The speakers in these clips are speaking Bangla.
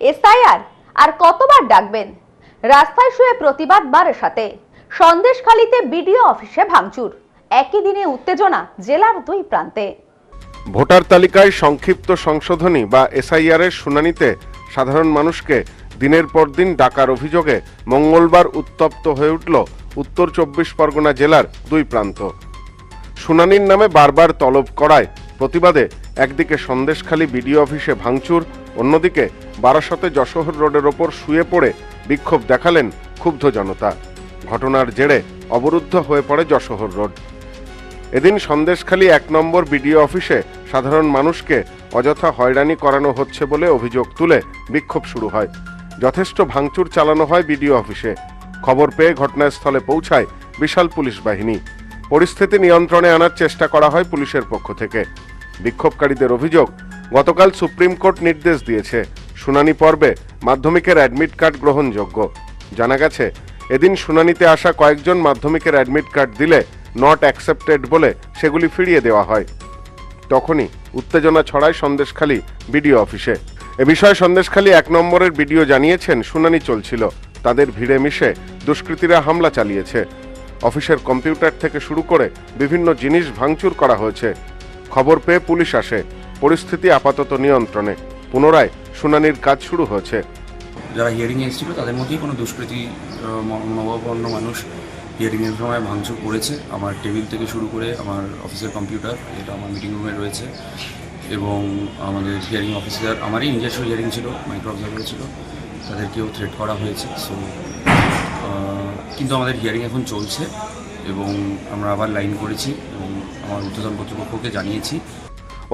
এসআইআর আর কতবার ডাকবেন? রাস্তায় শুয়ে প্রতিবাদ বারের সাথে। সন্দেশখালীতে বিডিও অফিসে ভাঙচুর। একই দিনে উত্তেজনা জেলার দুই প্রান্তে। ভোটার তালিকায় সংক্ষিপ্ত সংশোধনী বা এসআইআর এর শুনানিতে সাধারণ মানুষকে দিনের পর দিন ডাকার অভিযোগে মঙ্গলবার উত্তপ্ত হয়ে উঠল উত্তর চব্বিশ পরগনা জেলার দুই প্রান্ত। শুনানির নামে বারবার তলব করায় প্রতিবাদে একদিকে সন্দেশখালী বিডিও অফিসে ভাঙচুর, অন্যদিকে বারাসতে যশোহর রোডের ওপর শুয়ে পড়ে বিক্ষোভ দেখালেন ক্ষুব্ধ জনতা। ঘটনার জেরে অবরুদ্ধ হয়ে পড়ে যশোহর রোড। এদিন সন্দেশখালী এক নম্বর বিডিও অফিসে সাধারণ মানুষকে অযথা হয়রানি করানো হচ্ছে বলে অভিযোগ তুলে বিক্ষোভ শুরু হয়। যথেষ্ট ভাঙচুর চালানো হয় বিডিও অফিসে। খবর পেয়ে ঘটনাস্থলে পৌঁছায় বিশাল পুলিশ বাহিনী। পরিস্থিতি নিয়ন্ত্রণে আনার চেষ্টা করা হয় পুলিশের পক্ষ থেকে। বিক্ষোভকারীদের অভিযোগ, গতকাল সুপ্রিম কোর্ট নির্দেশ দিয়েছে, শুনানি পর্বে মাধ্যমিকের অ্যাডমিট কার্ড গ্রহণযোগ্য। জানা গেছে, এদিন শুনানিতে আসা কয়েকজন মাধ্যমিকের অ্যাডমিট কার্ড দিলে নট অ্যাকসেপ্টেড বলে সেগুলি ফিরিয়ে দেওয়া হয়। তখনই উত্তেজনা ছড়ায় সন্দেশখালী বিডিও অফিসে। এ বিষয়ে সন্দেশখালী এক নম্বরের বিডিও জানিয়েছেন, শুনানি চলছিল। তাদের ভিড়ে মিশে দুষ্কৃতীরা হামলা চালিয়েছে। অফিসের কম্পিউটার থেকে শুরু করে বিভিন্ন জিনিস ভাঙচুর করা হয়েছে। খবর পেয়ে পুলিশ আসে। পরিস্থিতি আপাতত নিয়ন্ত্রণে। পুনরায় শুনানির কাজ শুরু হয়েছে। যারা হিয়ারিং এসেছিল, তাদের মধ্যেই কোনো দুষ্কৃতী মনোভাবাপন্ন মানুষ হিয়ারিংয়ের সময় ভাঙচুর করেছে। আমার টেবিল থেকে শুরু করে আমার অফিসের কম্পিউটার যেটা আমার মিটিং রুমে রয়েছে। এবং আমাদের হিয়ারিং অফিসার আমারই নিজস্ব হিয়ারিং ছিল মাইক্রো অবজারভার ছিল। তাদেরকেও থ্রেট করা হয়েছে। সো কিন্তু আমাদের হিয়ারিং এখন চলছে এবং আমরা আবার লাইন করেছি এবং আমার ঊর্ধ্বতন কর্তৃপক্ষকে জানিয়েছি।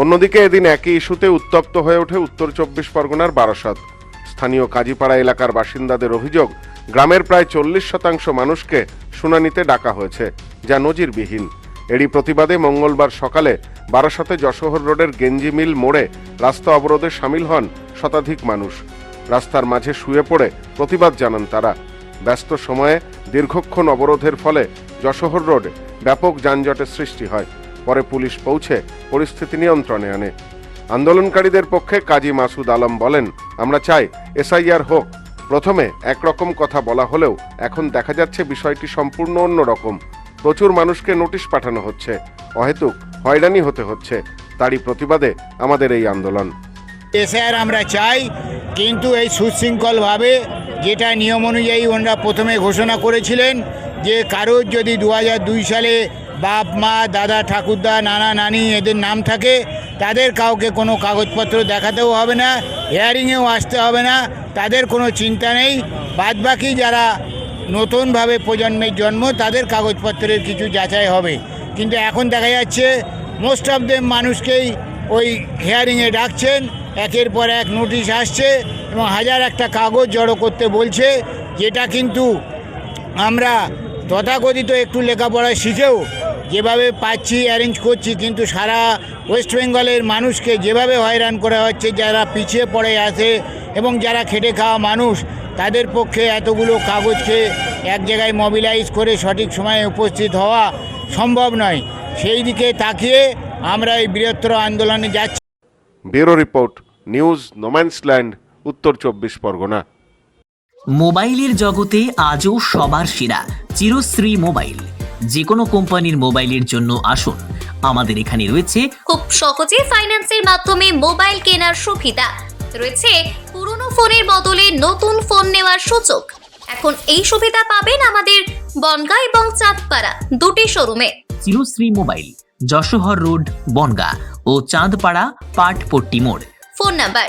অন্যদিকে এদিন একই ইস্যুতে উত্তপ্ত হয়ে ওঠে উত্তর চব্বিশ পরগনার বারাসত। স্থানীয় কাজীপাড়া এলাকার বাসিন্দাদের অভিযোগ, গ্রামের প্রায় চল্লিশ শতাংশ মানুষকে শুনানিতে ডাকা হয়েছে, যা নজিরবিহীন। এরই প্রতিবাদে মঙ্গলবার সকালে বারাসতে যশোহর রোডের গেঞ্জি মিল মোড়ে রাস্তা অবরোধে সামিল হন শতাধিক মানুষ। রাস্তার মাঝে শুয়ে পড়ে প্রতিবাদ জানান তারা। ব্যস্ত সময়ে দীর্ঘক্ষণ অবরোধের ফলে যশোহর রোডে ব্যাপক যানজটের সৃষ্টি হয়। পরে পুলিশ পৌঁছে পরিস্থিতি নিয়ন্ত্রণে আনে। আন্দোলনকারীদের পক্ষে কাজী মাসুদ আলম বলেন, আমরা চাই এসআইআর হোক। প্রথমে একরকম কথা বলা হলেও এখন দেখা যাচ্ছে বিষয়টি সম্পূর্ণ অন্যরকম। প্রচুর মানুষকে নোটিশ পাঠানো হচ্ছে। অহেতুক হয়রানি হতে হচ্ছে। তারই প্রতিবাদে আমাদের এই আন্দোলন। এসআর আমরা চাই, কিন্তু এই সুশৃঙ্খলভাবে যেটা নিয়ম অনুযায়ী ওনারা প্রথমে ঘোষণা করেছিলেন যে কারোর যদি দু সালে বাপ, মা, দাদা, ঠাকুরদা, নানা, নানি এদের নাম থাকে, তাদের কাউকে কোনো কাগজপত্র দেখাতেও হবে না হিয়ারিংয়েও আসতে হবে না, তাদের কোনো চিন্তা নেই। বাদবাকি যারা নতুনভাবে প্রজন্মের জন্ম, তাদের কাগজপত্রের কিছু যাচাই হবে। কিন্তু এখন দেখা যাচ্ছে মোস্ট অফ দেম মানুষকেই ওই হিয়ারিংয়ে ডাকছেন, একের পর এক নোটিশ আসছে এবং হাজার একটা কাগজ জড়ো করতে বলছে, যেটা কিন্তু আমরা তথাকথিত একটু লেখাপড়া শিখেও যেভাবে পাচ্ছি অ্যারেঞ্জ করছি, কিন্তু সারা ওয়েস্ট বেঙ্গলের মানুষকে যেভাবে হয়রান করা হচ্ছে, যারা পিছিয়ে পড়ে আছে এবং যারা খেটে খাওয়া মানুষ, তাদের পক্ষে এতগুলো কাগজকে এক জায়গায় মোবিলাইজ করে সঠিক সময়ে উপস্থিত হওয়া সম্ভব নয়। সেই দিকে তাকিয়ে আমরা এই বৃহত্তর আন্দোলনে যাচ্ছি। Bureau report, news, no man's land. Uttar Chabbish Pargana. মোবাইলের জগতে আজও সবার সেরা চিরশ্রী মোবাইল। যে কোনো কোম্পানির মোবাইলের জন্য আসুন। আমাদের এখানে রয়েছে খুব সহজে ফাইন্যান্সের মাধ্যমে মোবাইল কেনার সুবিধা। রয়েছে পুরনো ফোনের বদলে নতুন ফোন নেওয়ার সুযোগ। এখন এই সুবিধা পাবেন আমাদের বনগা এবং চাঁদপাড়া দুটি শোরুমে। চিরশ্রী মোবাইল যশোহর রোড বনগা ও চাঁদপাড়া পাটপট্টি মোড়। Phone number